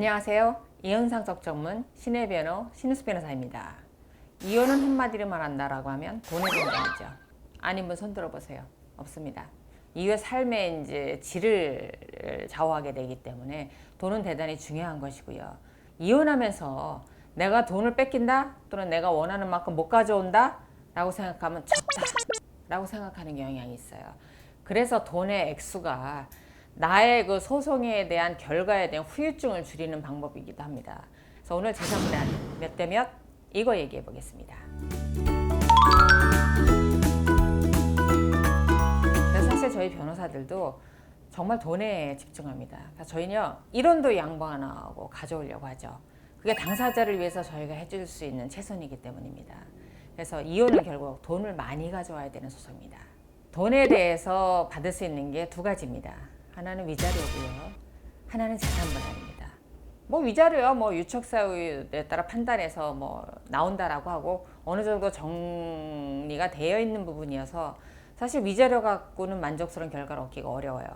안녕하세요. 이혼상속 전문 신의 변호 신우수 변호사입니다. 이혼은 한마디로 말한다라고 하면 돈의 문제이죠. 아니면 손 들어 보세요. 없습니다. 이후의 삶의 이제 질을 좌우하게 되기 때문에 돈은 대단히 중요한 것이고요. 이혼하면서 내가 돈을 뺏긴다 또는 내가 원하는 만큼 못 가져온다 라고 생각하면 졌다 라고 생각하는 경향이 있어요. 그래서 돈의 액수가 나의 그 소송에 대한 결과에 대한 후유증을 줄이는 방법이기도 합니다. 그래서 오늘 재산 분할 몇 대 몇 이거 얘기해 보겠습니다. 사실 저희 변호사들도 정말 돈에 집중합니다. 저희는요 이론도 양보 안 하고 가져오려고 하죠. 그게 당사자를 위해서 저희가 해줄 수 있는 최선이기 때문입니다. 그래서 이혼은 결국 돈을 많이 가져와야 되는 소송입니다. 돈에 대해서 받을 수 있는 게 두 가지입니다. 하나는 위자료고요. 하나는 재산 분할입니다. 뭐 위자료야 뭐 유척 사유에 따라 판단해서 뭐 나온다라고 하고 어느 정도 정리가 되어 있는 부분이어서 사실 위자료 갖고는 만족스러운 결과를 얻기가 어려워요.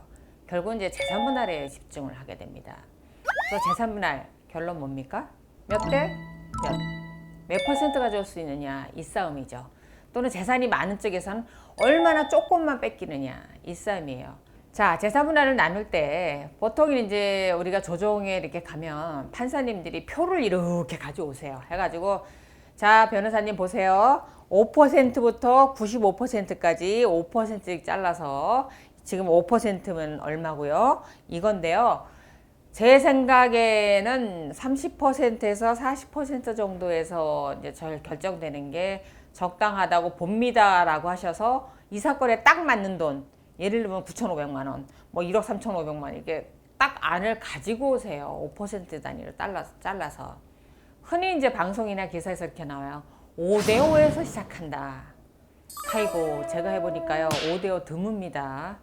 결국은 이제 재산 분할에 집중을 하게 됩니다. 그래서 재산 분할 결론 뭡니까? 몇 대? 몇? 몇 퍼센트 가져올 수 있느냐 이 싸움이죠. 또는 재산이 많은 쪽에서는 얼마나 조금만 뺏기느냐 이 싸움이에요. 자 재산분할을 나눌 때 보통 이제 우리가 조정에 이렇게 가면 판사님들이 표를 이렇게 가져오세요. 해가지고 자 변호사님 보세요. 5%부터 95%까지 5%씩 잘라서 지금 5%면 얼마고요? 이건데요. 제 생각에는 30%에서 40% 정도에서 이제 절 결정되는 게 적당하다고 봅니다라고 하셔서 이 사건에 딱 맞는 돈 예를 들면 9,500만 원, 뭐 1억 3,500만 원 이게 딱 안을 가지고 오세요. 5% 단위로 잘라서 잘라서 흔히 이제 방송이나 기사에서 이렇게 나와요. 5대 5에서 시작한다. 아이고 제가 해보니까요 5대 5 드뭅니다.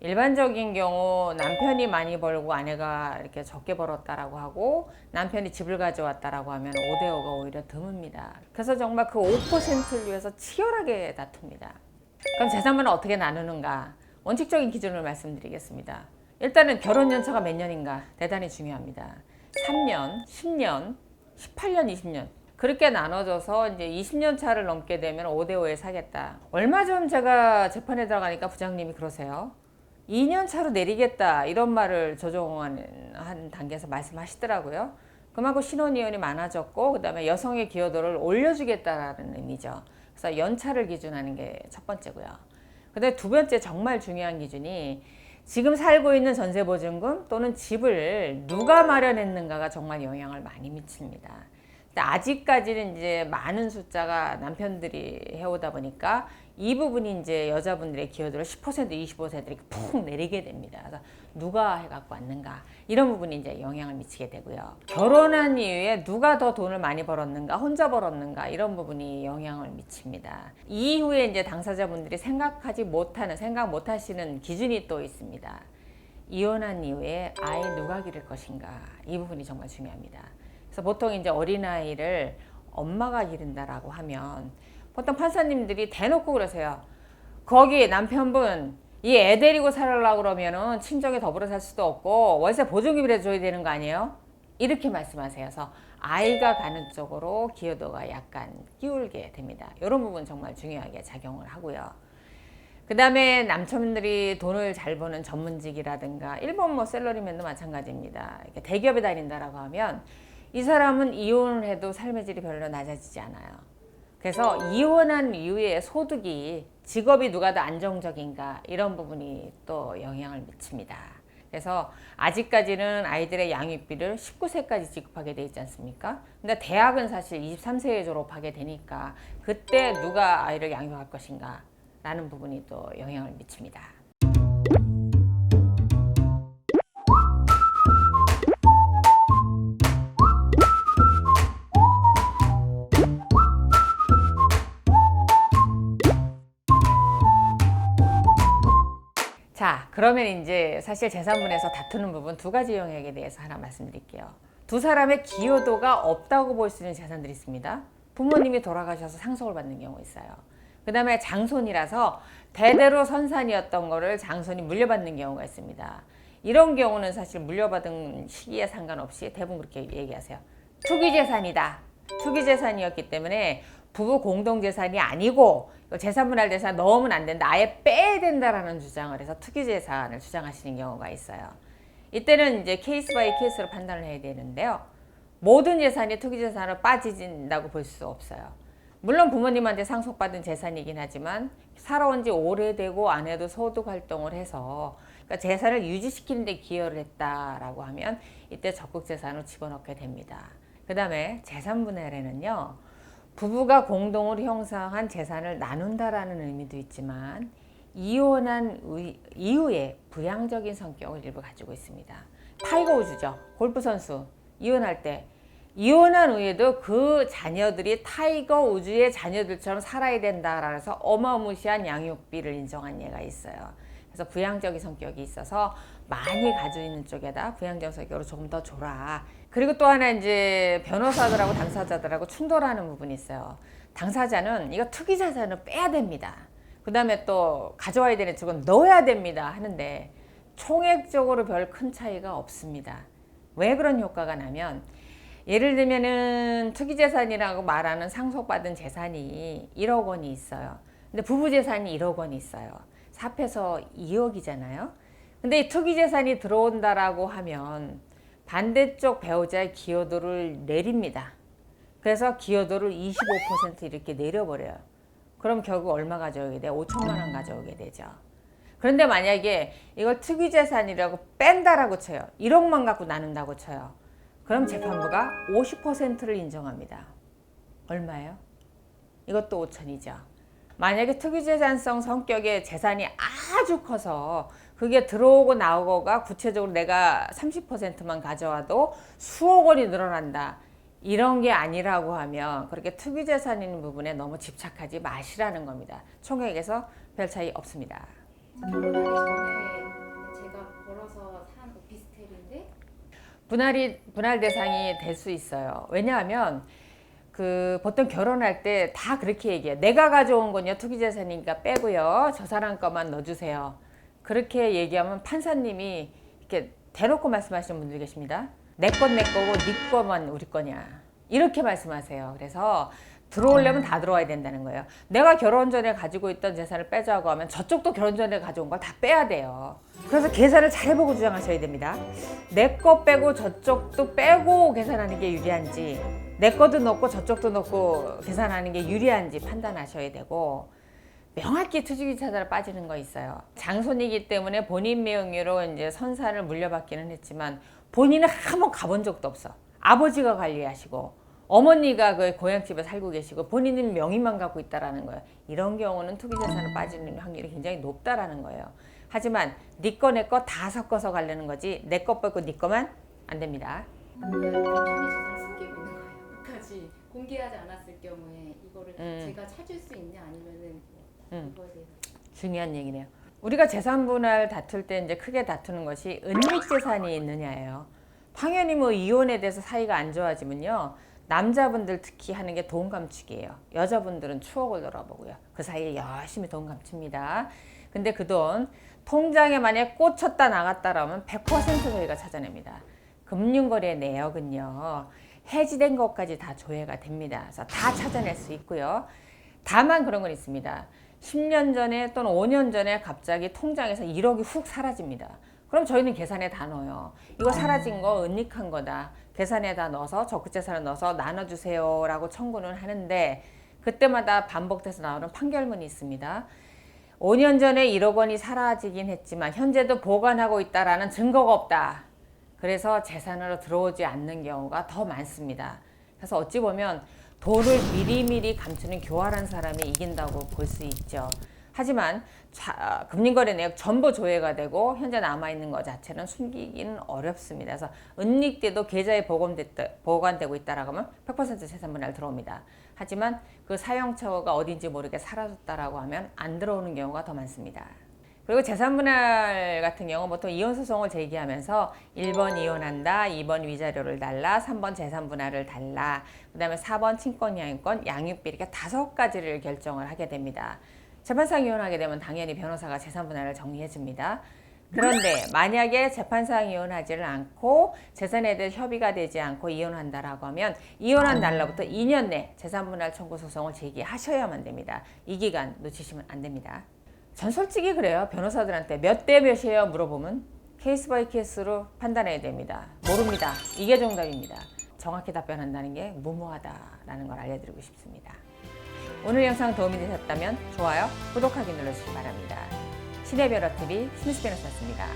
일반적인 경우 남편이 많이 벌고 아내가 이렇게 적게 벌었다라고 하고 남편이 집을 가져왔다라고 하면 5대 5가 오히려 드뭅니다. 그래서 정말 그 5%를 위해서 치열하게 다툽니다. 그럼 재산분은 어떻게 나누는가? 원칙적인 기준을 말씀드리겠습니다. 일단은 결혼 연차가 몇 년인가 대단히 중요합니다. 3년, 10년, 18년, 20년 그렇게 나눠져서 이제 20년 차를 넘게 되면 5대 5에 사겠다. 얼마 전 제가 재판에 들어가니까 부장님이 그러세요. 2년 차로 내리겠다 이런 말을 조정한 한 단계에서 말씀하시더라고요. 그만큼 신혼이혼이 많아졌고 그다음에 여성의 기여도를 올려주겠다라는 의미죠. 그래서 연차를 기준하는 게 첫 번째고요. 근데 두 번째 정말 중요한 기준이 지금 살고 있는 전세 보증금 또는 집을 누가 마련했는가가 정말 영향을 많이 미칩니다. 아직까지는 이제 많은 숫자가 남편들이 해오다 보니까 이 부분이 이제 여자분들의 기여도를 10% 20% 이렇게 푹 내리게 됩니다. 누가 해갖고 왔는가 이런 부분이 이제 영향을 미치게 되고요. 결혼한 이후에 누가 더 돈을 많이 벌었는가 혼자 벌었는가 이런 부분이 영향을 미칩니다. 이후에 이제 당사자분들이 생각하지 못하는 생각 못하시는 기준이 또 있습니다. 이혼한 이후에 아이 누가 기를 것인가 이 부분이 정말 중요합니다. 그래서 보통 이제 어린아이를 엄마가 기른다라고 하면 보통 판사님들이 대놓고 그러세요. 거기 남편분 이 애 데리고 살으려고 그러면은 친정에 더불어 살 수도 없고 월세 보증금이라도 줘야 되는 거 아니에요? 이렇게 말씀하세요. 그래서 아이가 가는 쪽으로 기여도가 약간 끼울게 됩니다. 이런 부분 정말 중요하게 작용을 하고요. 그 다음에 남편들이 돈을 잘 버는 전문직이라든가 일본 뭐 셀러리맨도 마찬가지입니다. 대기업에 다닌다라고 하면 이 사람은 이혼을 해도 삶의 질이 별로 낮아지지 않아요. 그래서 이혼한 이후에 소득이 직업이 누가 더 안정적인가 이런 부분이 또 영향을 미칩니다. 그래서 아직까지는 아이들의 양육비를 19세까지 지급하게 돼 있지 않습니까? 근데 대학은 사실 23세에 졸업하게 되니까 그때 누가 아이를 양육할 것인가 라는 부분이 또 영향을 미칩니다. 그러면 이제 사실 재산분에서 다투는 부분 두 가지 영역에 대해서 하나 말씀드릴게요. 두 사람의 기여도가 없다고 볼 수 있는 재산들이 있습니다. 부모님이 돌아가셔서 상속을 받는 경우 있어요. 그 다음에 장손이라서 대대로 선산이었던 거를 장손이 물려받는 경우가 있습니다. 이런 경우는 사실 물려받은 시기에 상관없이 대부분 그렇게 얘기하세요. 투기 재산이다. 투기 재산이었기 때문에 부부 공동 재산이 아니고 재산분할 재산 넣으면 안 된다. 아예 빼야 된다라는 주장을 해서 투기 재산을 주장하시는 경우가 있어요. 이때는 이제 케이스 바이 케이스로 판단을 해야 되는데요. 모든 재산이 투기 재산으로 빠진다고 볼 수 없어요. 물론 부모님한테 상속받은 재산이긴 하지만 살아온 지 오래되고 아내도 소득 활동을 해서 그러니까 재산을 유지시키는 데 기여를 했다라고 하면 이때 적극 재산으로 집어넣게 됩니다. 그 다음에 재산 분할에는요. 부부가 공동으로 형성한 재산을 나눈다라는 의미도 있지만 이혼한 의- 이후에 부양적인 성격을 일부 가지고 있습니다. 타이거 우즈죠. 골프 선수 이혼할 때 이혼한 후에도 그 자녀들이 타이거 우즈의 자녀들처럼 살아야 된다라서 어마무시한 양육비를 인정한 예가 있어요. 그래서 부양적인 성격이 있어서 많이 가지고 있는 쪽에다 부양적 성격으로 조금 더 줘라. 그리고 또 하나 이제 변호사들하고 당사자들하고 충돌하는 부분이 있어요. 당사자는 이거 투기 자산을 빼야 됩니다. 그 다음에 또 가져와야 되는 쪽은 넣어야 됩니다. 하는데 총액적으로 별 큰 차이가 없습니다. 왜 그런 효과가 나면 예를 들면은 투기 재산이라고 말하는 상속받은 재산이 1억 원이 있어요. 근데 부부 재산이 1억 원이 있어요. 합해서 2억이잖아요. 근데 이 투기 재산이 들어온다라고 하면 반대쪽 배우자의 기여도를 내립니다. 그래서 기여도를 25% 이렇게 내려버려요. 그럼 결국 얼마 가져오게 돼? 5천만 원 가져오게 되죠. 그런데 만약에 이걸 투기 재산이라고 뺀다라고 쳐요. 1억만 갖고 나눈다고 쳐요. 그럼 재판부가 50%를 인정합니다. 얼마예요? 이것도 5천이죠. 만약에 투기재산성 성격의 재산이 아주 커서 그게 들어오고 나오고가 구체적으로 내가 30%만 가져와도 수억 원이 늘어난다. 이런 게 아니라고 하면 그렇게 투기재산인 부분에 너무 집착하지 마시라는 겁니다. 총액에서 별 차이 없습니다. 제가 벌어서 산 오피스텔인데 분할이 분할 대상이 될 수 있어요. 왜냐하면 그 보통 결혼할 때 다 그렇게 얘기해요. 내가 가져온 건요 투기 재산이니까 빼고요 저 사람 거만 넣어주세요. 그렇게 얘기하면 판사님이 이렇게 대놓고 말씀하시는 분들 계십니다. 내건내 거고 네 거만 우리 거냐 이렇게 말씀하세요. 그래서 들어오려면 다 들어와야 된다는 거예요. 내가 결혼 전에 가지고 있던 재산을 빼자고 하면 저쪽도 결혼 전에 가져온 걸 다 빼야 돼요. 그래서 계산을 잘 해보고 주장하셔야 됩니다. 내 거 빼고 저쪽도 빼고 계산하는 게 유리한지, 내 것도 넣고 저쪽도 넣고 계산하는 게 유리한지 판단하셔야 되고, 명확히 투기기 차자로 빠지는 거 있어요. 장손이기 때문에 본인 명의로 이제 선산을 물려받기는 했지만 본인은 한 번 가본 적도 없어. 아버지가 관리하시고 어머니가 그 고향집에 살고 계시고 본인은 명의만 갖고 있다라는 거예요. 이런 경우는 투기 재산을 빠지는 확률이 굉장히 높다라는 거예요. 하지만 네 거 내 거 다 섞어서 가려는 거지 내 거 빼고 네 거만 안 됩니다. 하지 않았을 경우에 이거를 음. 제가 찾을 수 있냐 아니면은 뭐 음. 이거에 대해서 중요한 얘기네요. 우리가 재산 분할 다툴 때 이제 크게 다투는 것이 은닉 재산이 있느냐예요. 당연히 뭐 이혼에 대해서 사이가 안 좋아지면요. 남자분들 특히 하는 게 돈 감추기예요. 여자분들은 추억을 돌아보고요. 그 사이에 열심히 돈 감춥니다. 근데 그 돈 통장에 만약 꽂혔다 나갔다라면 100% 저희가 찾아냅니다. 금융거래 내역은요. 해지된 것까지 다 조회가 됩니다. 그래서 다 찾아낼 수 있고요. 다만 그런 건 있습니다. 10년 전에 또는 5년 전에 갑자기 통장에서 1억이 훅 사라집니다. 그럼 저희는 계산에 다 넣어요. 이거 사라진 거 은닉한 거다. 계산에 다 넣어서 적극재산을 넣어서 나눠주세요 라고 청구는 하는데 그때마다 반복돼서 나오는 판결문이 있습니다. 5년 전에 1억 원이 사라지긴 했지만 현재도 보관하고 있다라는 증거가 없다. 그래서 재산으로 들어오지 않는 경우가 더 많습니다. 그래서 어찌 보면 돈을 미리미리 감추는 교활한 사람이 이긴다고 볼 수 있죠. 하지만 자, 금융거래 내역 전부 조회가 되고 현재 남아있는 것 자체는 숨기기는 어렵습니다. 그래서 은닉돼도 계좌에 보관됐다, 보관되고 있다라고 하면 100% 재산 분할 들어옵니다. 하지만 그 사용처가 어딘지 모르게 사라졌다라고 하면 안 들어오는 경우가 더 많습니다. 그리고 재산분할 같은 경우 보통 이혼소송을 제기하면서 1번 이혼한다, 2번 위자료를 달라, 3번 재산분할을 달라, 그 다음에 4번 친권양육권, 양육비 이렇게 다섯 가지를 결정을 하게 됩니다. 재판상 이혼하게 되면 당연히 변호사가 재산분할을 정리해 줍니다. 그런데 만약에 재판상 이혼하지를 않고 재산에 대해 협의가 되지 않고 이혼한다라고 하면 이혼한 날로부터 2년 내 재산분할 청구 소송을 제기하셔야만 됩니다. 이 기간 놓치시면 안 됩니다. 전 솔직히 그래요. 변호사들한테 몇 대 몇이에요 물어보면 케이스 바이 케이스로 판단해야 됩니다. 모릅니다. 이게 정답입니다. 정확히 답변한다는 게 무모하다라는 걸 알려드리고 싶습니다. 오늘 영상 도움이 되셨다면 좋아요, 구독하기 눌러주시기 바랍니다. 신의 변호TV 스미스 변호사였습니다.